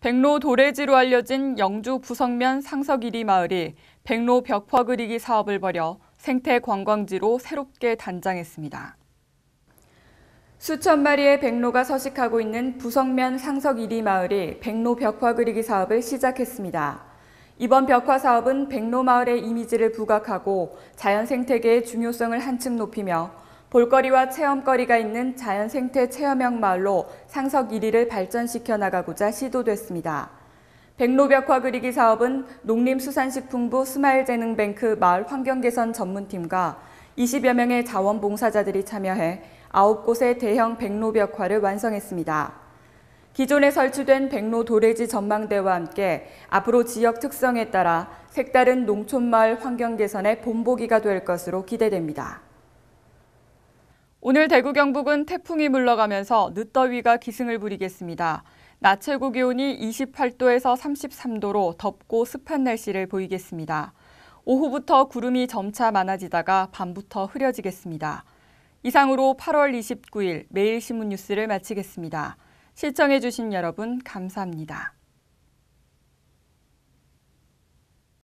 백로 도래지로 알려진 영주 부성면 상석이리 마을이 백로 벽화 그리기 사업을 벌여 생태 관광지로 새롭게 단장했습니다. 수천 마리의 백로가 서식하고 있는 부성면 상석이리 마을이 백로 벽화 그리기 사업을 시작했습니다. 이번 벽화 사업은 백로 마을의 이미지를 부각하고 자연 생태계의 중요성을 한층 높이며 볼거리와 체험거리가 있는 자연 생태 체험형 마을로 상석 1위를 발전시켜 나가고자 시도됐습니다. 백로벽화 그리기 사업은 농림수산식품부 스마일재능뱅크 마을 환경개선 전문팀과 20여 명의 자원봉사자들이 참여해 9곳의 대형 백로벽화를 완성했습니다. 기존에 설치된 백로 도래지 전망대와 함께 앞으로 지역 특성에 따라 색다른 농촌마을 환경 개선의 본보기가 될 것으로 기대됩니다. 오늘 대구 경북은 태풍이 물러가면서 늦더위가 기승을 부리겠습니다. 낮 최고 기온이 28도에서 33도로 덥고 습한 날씨를 보이겠습니다. 오후부터 구름이 점차 많아지다가 밤부터 흐려지겠습니다. 이상으로 8월 29일 매일신문 뉴스를 마치겠습니다. 시청해주신 여러분 감사합니다.